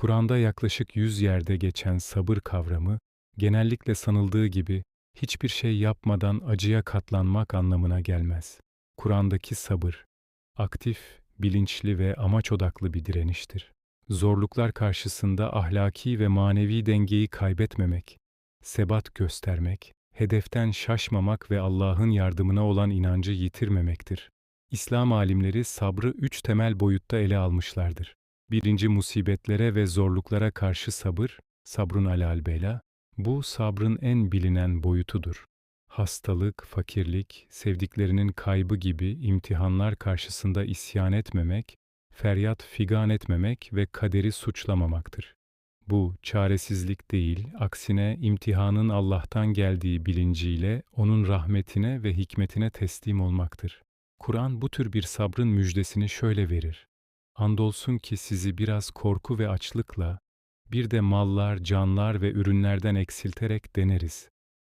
Kur'an'da yaklaşık 100 yerde geçen sabır kavramı, genellikle sanıldığı gibi hiçbir şey yapmadan acıya katlanmak anlamına gelmez. Kur'an'daki sabır, aktif, bilinçli ve amaç odaklı bir direniştir. Zorluklar karşısında ahlaki ve manevi dengeyi kaybetmemek, sebat göstermek, hedeften şaşmamak ve Allah'ın yardımına olan inancı yitirmemektir. İslam alimleri sabrı üç temel boyutta ele almışlardır. Birinci musibetlere ve zorluklara karşı sabır, sabrun alal bela, bu sabrın en bilinen boyutudur. Hastalık, fakirlik, sevdiklerinin kaybı gibi imtihanlar karşısında isyan etmemek, feryat figan etmemek ve kaderi suçlamamaktır. Bu çaresizlik değil, aksine imtihanın Allah'tan geldiği bilinciyle onun rahmetine ve hikmetine teslim olmaktır. Kur'an bu tür bir sabrın müjdesini şöyle verir. Andolsun ki sizi biraz korku ve açlıkla, bir de mallar, canlar ve ürünlerden eksilterek deneriz.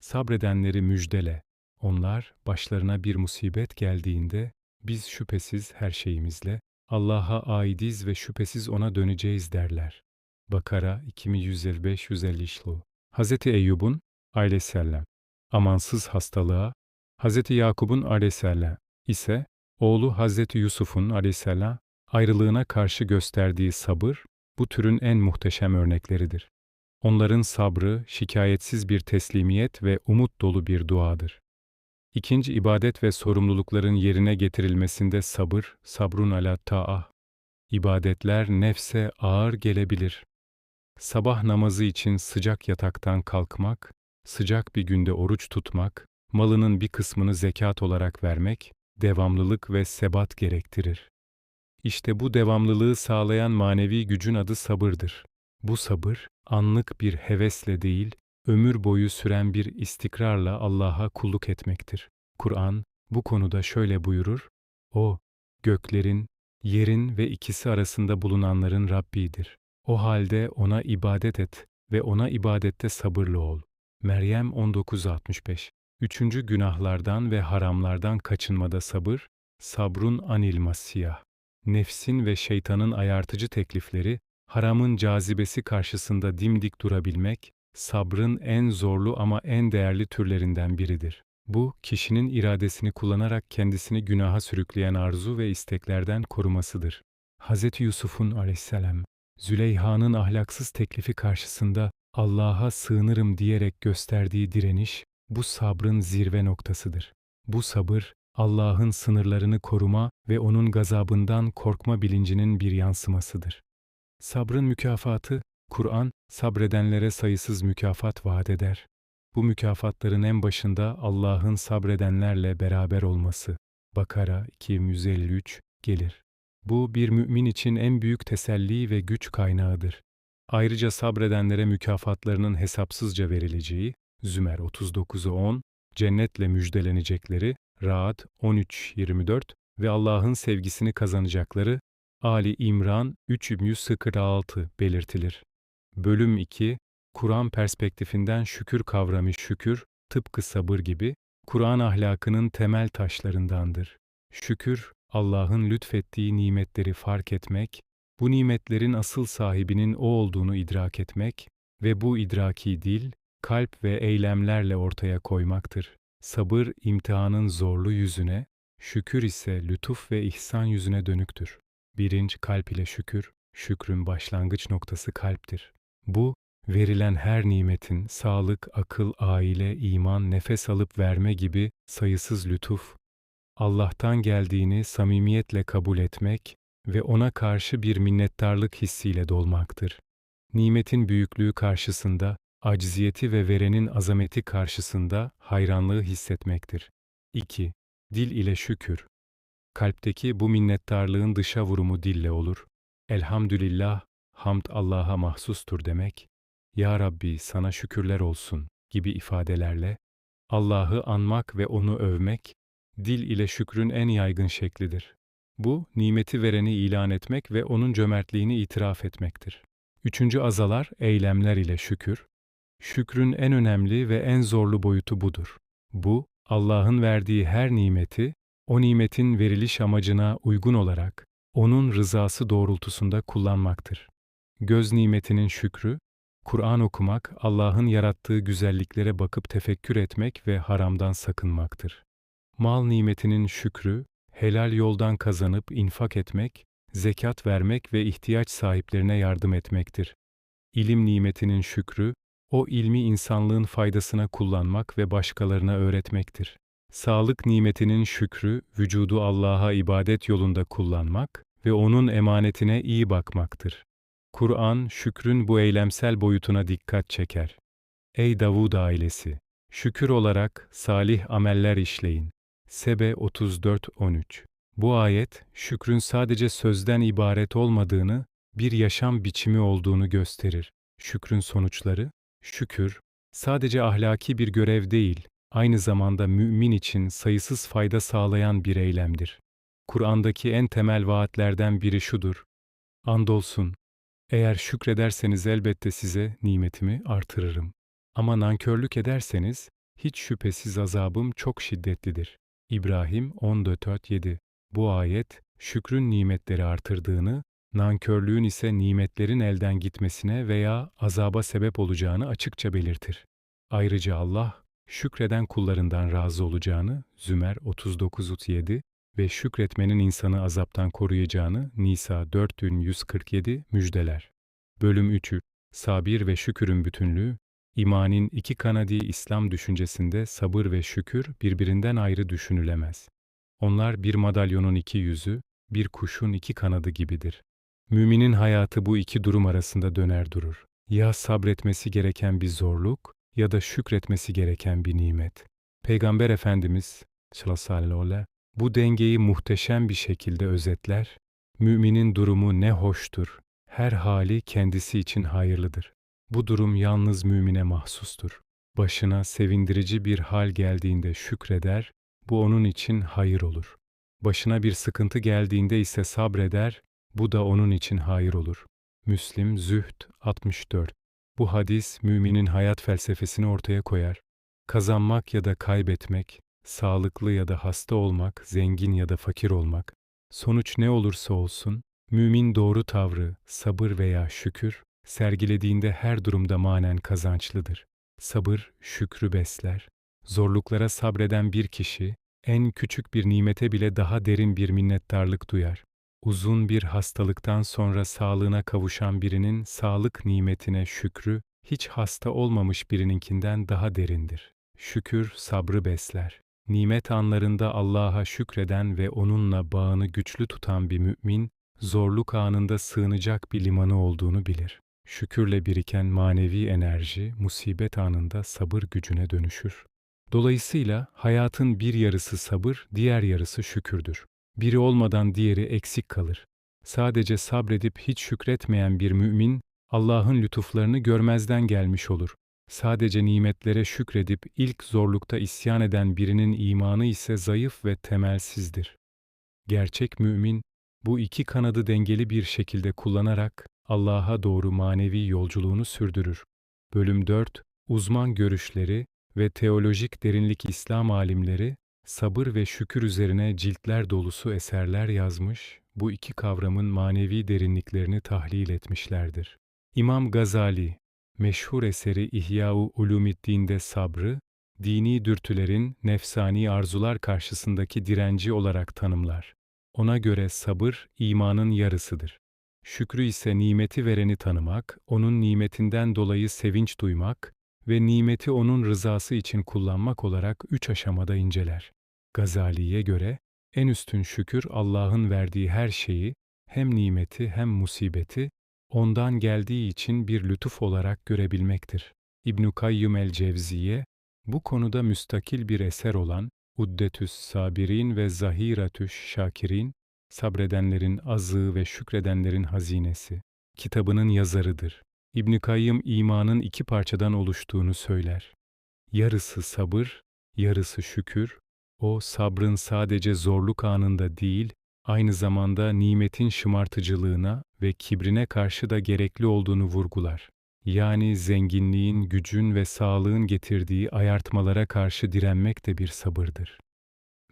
Sabredenleri müjdele. Onlar başlarına bir musibet geldiğinde biz şüphesiz her şeyimizle Allah'a aidiz ve şüphesiz ona döneceğiz derler. Bakara 2155-150 işlu. Hz. Eyyub'un aleyhisselam amansız hastalığa, Hz. Yakub'un aleyhisselam ise oğlu Hz. Yusuf'un aleyhisselam ayrılığına karşı gösterdiği sabır bu türün en muhteşem örnekleridir. Onların sabrı şikayetsiz bir teslimiyet ve umut dolu bir duadır. İkinci ibadet ve sorumlulukların yerine getirilmesinde sabır, sabrun ala ta'ah. İbadetler nefse ağır gelebilir. Sabah namazı için sıcak yataktan kalkmak, sıcak bir günde oruç tutmak, malının bir kısmını zekat olarak vermek, devamlılık ve sebat gerektirir. İşte bu devamlılığı sağlayan manevi gücün adı sabırdır. Bu sabır, anlık bir hevesle değil, ömür boyu süren bir istikrarla Allah'a kulluk etmektir. Kur'an, bu konuda şöyle buyurur, O, göklerin, yerin ve ikisi arasında bulunanların Rabbidir. O halde O'na ibadet et ve O'na ibadette sabırlı ol. Meryem 1965 Üçüncü günahlardan ve haramlardan kaçınmada sabır, sabrun anil masiyah. Nefsin ve şeytanın ayartıcı teklifleri, haramın cazibesi karşısında dimdik durabilmek, sabrın en zorlu ama en değerli türlerinden biridir. Bu, kişinin iradesini kullanarak kendisini günaha sürükleyen arzu ve isteklerden korumasıdır. Hz. Yusuf'un aleyhisselam, Züleyha'nın ahlaksız teklifi karşısında Allah'a sığınırım diyerek gösterdiği direniş, bu sabrın zirve noktasıdır. Bu sabır, Allah'ın sınırlarını koruma ve onun gazabından korkma bilincinin bir yansımasıdır. Sabrın mükafatı, Kur'an, sabredenlere sayısız mükafat vaat eder. Bu mükafatların en başında Allah'ın sabredenlerle beraber olması. Bakara 253 gelir. Bu bir mümin için en büyük teselli ve güç kaynağıdır. Ayrıca sabredenlere mükafatlarının hesapsızca verileceği, Zümer 39'u 10, cennetle müjdelenecekleri, Ra'd 13-24 ve Allah'ın sevgisini kazanacakları, Ali İmran 346 belirtilir. Bölüm 2, Kur'an perspektifinden şükür kavramı şükür, tıpkı sabır gibi, Kur'an ahlakının temel taşlarındandır. Şükür, Allah'ın lütfettiği nimetleri fark etmek, bu nimetlerin asıl sahibinin O olduğunu idrak etmek ve bu idraki dil, kalp ve eylemlerle ortaya koymaktır. Sabır, imtihanın zorlu yüzüne, şükür ise lütuf ve ihsan yüzüne dönüktür. Birinci kalp ile şükür, şükrün başlangıç noktası kalptir. Bu, verilen her nimetin sağlık, akıl, aile, iman, nefes alıp verme gibi sayısız lütuf, Allah'tan geldiğini samimiyetle kabul etmek ve ona karşı bir minnettarlık hissiyle dolmaktır. Nimetin büyüklüğü karşısında, acziyeti ve verenin azameti karşısında hayranlığı hissetmektir. 2. Dil ile şükür. Kalpteki bu minnettarlığın dışa vurumu dille olur. Elhamdülillah, hamd Allah'a mahsustur demek, Ya Rabbi sana şükürler olsun gibi ifadelerle Allah'ı anmak ve onu övmek, dil ile şükrün en yaygın şeklidir. Bu, nimeti vereni ilan etmek ve onun cömertliğini itiraf etmektir. Üçüncü azalar, eylemler ile şükür. Şükrün en önemli ve en zorlu boyutu budur. Bu, Allah'ın verdiği her nimeti, o nimetin veriliş amacına uygun olarak, onun rızası doğrultusunda kullanmaktır. Göz nimetinin şükrü, Kur'an okumak, Allah'ın yarattığı güzelliklere bakıp tefekkür etmek ve haramdan sakınmaktır. Mal nimetinin şükrü, helal yoldan kazanıp infak etmek, zekat vermek ve ihtiyaç sahiplerine yardım etmektir. İlim nimetinin şükrü, o ilmi insanlığın faydasına kullanmak ve başkalarına öğretmektir. Sağlık nimetinin şükrü, vücudu Allah'a ibadet yolunda kullanmak ve onun emanetine iyi bakmaktır. Kur'an, şükrün bu eylemsel boyutuna dikkat çeker. Ey Davud ailesi! Şükür olarak salih ameller işleyin. Sebe 34-13 Bu ayet, şükrün sadece sözden ibaret olmadığını, bir yaşam biçimi olduğunu gösterir. Şükrün sonuçları, şükür, sadece ahlaki bir görev değil, aynı zamanda mümin için sayısız fayda sağlayan bir eylemdir. Kur'an'daki en temel vaatlerden biri şudur. Andolsun, eğer şükrederseniz elbette size nimetimi artırırım. Ama nankörlük ederseniz, hiç şüphesiz azabım çok şiddetlidir. İbrahim 14.7 Bu ayet, şükrün nimetleri artırdığını, nankörlüğün ise nimetlerin elden gitmesine veya azaba sebep olacağını açıkça belirtir. Ayrıca Allah, şükreden kullarından razı olacağını Zümer 39.37 ve şükretmenin insanı azaptan koruyacağını Nisa 4147 müjdeler. Bölüm 3'ü Sabir ve şükürün bütünlüğü, imanin iki kanadı İslam düşüncesinde sabır ve şükür birbirinden ayrı düşünülemez. Onlar bir madalyonun iki yüzü, bir kuşun iki kanadı gibidir. Müminin hayatı bu iki durum arasında döner durur. Ya sabretmesi gereken bir zorluk ya da şükretmesi gereken bir nimet. Peygamber Efendimiz sallallahu aleyhi bu dengeyi muhteşem bir şekilde özetler. Müminin durumu ne hoştur, her hali kendisi için hayırlıdır. Bu durum yalnız mümine mahsustur. Başına sevindirici bir hal geldiğinde şükreder, bu onun için hayır olur. Başına bir sıkıntı geldiğinde ise sabreder, bu da onun için hayır olur. Müslim Zühd 64 Bu hadis müminin hayat felsefesini ortaya koyar. Kazanmak ya da kaybetmek, sağlıklı ya da hasta olmak, zengin ya da fakir olmak, sonuç ne olursa olsun, mümin doğru tavrı, sabır veya şükür, sergilediğinde her durumda manen kazançlıdır. Sabır, şükrü besler. Zorluklara sabreden bir kişi, en küçük bir nimete bile daha derin bir minnettarlık duyar. Uzun bir hastalıktan sonra sağlığına kavuşan birinin sağlık nimetine şükrü, hiç hasta olmamış birininkinden daha derindir. Şükür sabrı besler. Nimet anlarında Allah'a şükreden ve onunla bağını güçlü tutan bir mümin, zorluk anında sığınacak bir limanı olduğunu bilir. Şükürle biriken manevi enerji, musibet anında sabır gücüne dönüşür. Dolayısıyla hayatın bir yarısı sabır, diğer yarısı şükürdür. Biri olmadan diğeri eksik kalır. Sadece sabredip hiç şükretmeyen bir mümin, Allah'ın lütuflarını görmezden gelmiş olur. Sadece nimetlere şükredip ilk zorlukta isyan eden birinin imanı ise zayıf ve temelsizdir. Gerçek mümin, bu iki kanadı dengeli bir şekilde kullanarak Allah'a doğru manevi yolculuğunu sürdürür. Bölüm 4 Uzman görüşleri ve teolojik derinlik İslam alimleri sabır ve şükür üzerine ciltler dolusu eserler yazmış, bu iki kavramın manevi derinliklerini tahlil etmişlerdir. İmam Gazali, meşhur eseri İhya-u Ulumiddin'de sabrı, dini dürtülerin nefsani arzular karşısındaki direnci olarak tanımlar. Ona göre sabır, imanın yarısıdır. Şükrü ise nimeti vereni tanımak, onun nimetinden dolayı sevinç duymak ve nimeti onun rızası için kullanmak olarak üç aşamada inceler. Gazali'ye göre, en üstün şükür Allah'ın verdiği her şeyi, hem nimeti hem musibeti, ondan geldiği için bir lütuf olarak görebilmektir. İbn Kayyum el-Cevziye, bu konuda müstakil bir eser olan Uddetüs Sabirin ve Zahiratüş Şakirin, sabredenlerin azığı ve şükredenlerin hazinesi, kitabının yazarıdır. İbn Kayyım imanın iki parçadan oluştuğunu söyler. Yarısı sabır, yarısı şükür, o sabrın sadece zorluk anında değil, aynı zamanda nimetin şımartıcılığına ve kibrine karşı da gerekli olduğunu vurgular. Yani zenginliğin, gücün ve sağlığın getirdiği ayartmalara karşı direnmek de bir sabırdır.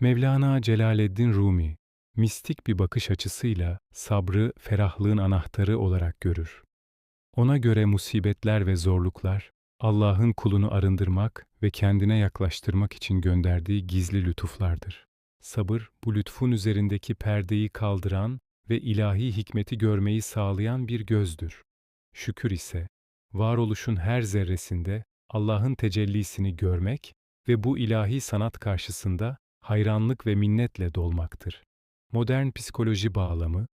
Mevlana Celaleddin Rumi, mistik bir bakış açısıyla sabrı ferahlığın anahtarı olarak görür. Ona göre musibetler ve zorluklar, Allah'ın kulunu arındırmak ve kendine yaklaştırmak için gönderdiği gizli lütuflardır. Sabır, bu lütfun üzerindeki perdeyi kaldıran ve ilahi hikmeti görmeyi sağlayan bir gözdür. Şükür ise, varoluşun her zerresinde Allah'ın tecellisini görmek ve bu ilahi sanat karşısında hayranlık ve minnetle dolmaktır. Modern psikoloji bağlamı,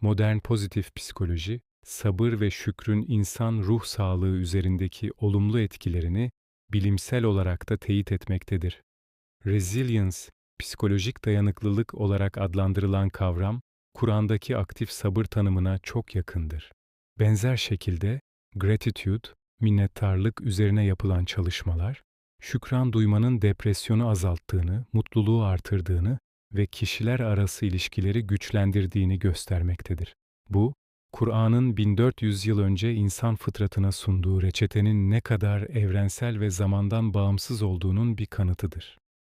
modern pozitif psikoloji, sabır ve şükrün insan ruh sağlığı üzerindeki olumlu etkilerini bilimsel olarak da teyit etmektedir. Resilience, psikolojik dayanıklılık olarak adlandırılan kavram, Kur'an'daki aktif sabır tanımına çok yakındır. Benzer şekilde, gratitude, minnettarlık üzerine yapılan çalışmalar, şükran duymanın depresyonu azalttığını, mutluluğu artırdığını ve kişiler arası ilişkileri güçlendirdiğini göstermektedir. Bu, Kur'an'ın 1400 yıl önce insan fıtratına sunduğu reçetenin ne kadar evrensel ve zamandan bağımsız olduğunun bir kanıtıdır.